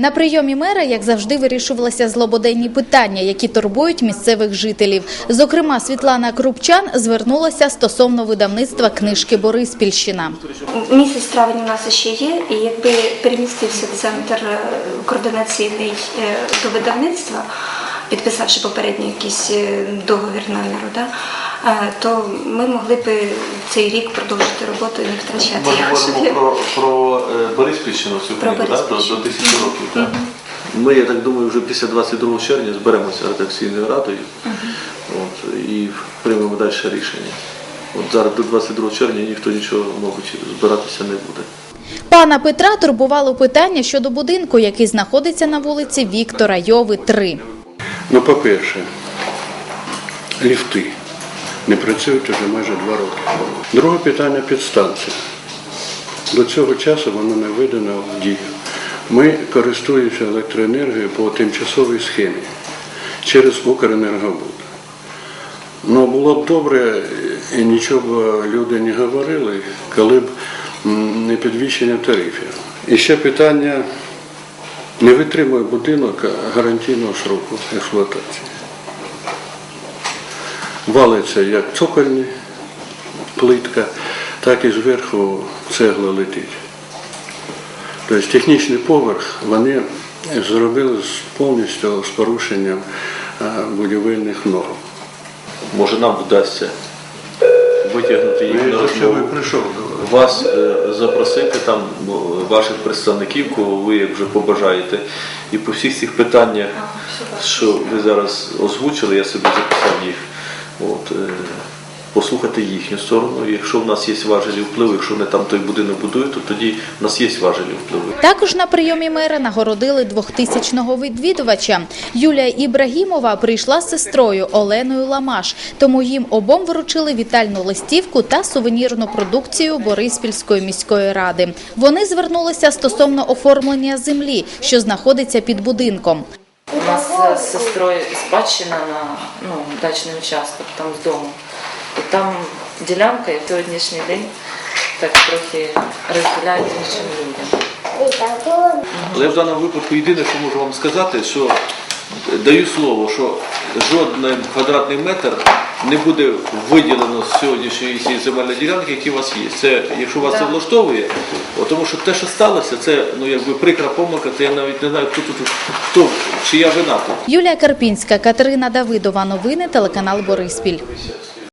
На прийомі мера, як завжди, вирішувалися злободенні питання, які турбують місцевих жителів. Зокрема, Світлана Крупчан звернулася стосовно видавництва книжки Бориспільщина. Місяць травень у нас ще є, і якби перемістився центр е, координаційний е, до видавництва, підписавши попередній якийсь е, договір наміру, да, то ми могли б цей рік продовжити роботу і не втрачати. Ми говоримо собі. про, про е, Бориспільщину цю Про книгу, да, до, до тисячі років. Так? Ми, я так думаю, вже після 22 червня зберемося редакційною радою от, і приймемо далі рішення. От зараз до 22 червня ніхто нічого, мабуть, збиратися не буде. Пана Петра турбувало питання щодо будинку, який знаходиться на вулиці Віктора Йови, 3. Ну, по-перше, ліфти не працюють вже майже два роки. Друге питання підстанція. До цього часу вона не введена в дію. Ми користуємося електроенергією по тимчасовій схемі через Укренергобуд. Ну, було б добре, і нічого б люди не говорили, коли б не підвищення тарифів. І ще питання не витримує будинок гарантійного сроку експлуатації. Валиться як цокольні плитка, так і зверху цегла летить. Тобто технічний поверх вони зробили з- повністю з порушенням е, будівельних норм. Може нам вдасться витягнути їх на розмову. прийшов. Вас е, запросити там ваших представників, кого ви як вже побажаєте. І по всіх цих питаннях, що ви зараз озвучили, я собі записав їх. От, е, послухати їхню сторону. Якщо в нас є важелі впливу, якщо вони там той будинок будують, то тоді в нас є важелі впливу. Також на прийомі мера нагородили 2000-го відвідувача. Юлія Ібрагімова прийшла з сестрою Оленою Ламаш, тому їм обом вручили вітальну листівку та сувенірну продукцію Бориспільської міської ради. Вони звернулися стосовно оформлення землі, що знаходиться під будинком. З сестрою спадщина на ну, дачний участок там з дому. І там ділянка, і в сьогоднішній день так трохи розділяють іншим людям. Але в даному випадку єдине, що можу вам сказати, що даю слово, що жоден квадратний метр не буде виділено з сьогоднішньої цієї земельної ділянки, які у вас є. Це, якщо вас це влаштовує, о, тому що те, що сталося, це ну якби прикра помилка, то я навіть не знаю, хто тут хто чия вина тут. Юлія Карпінська, Катерина Давидова. Новини телеканал Бориспіль.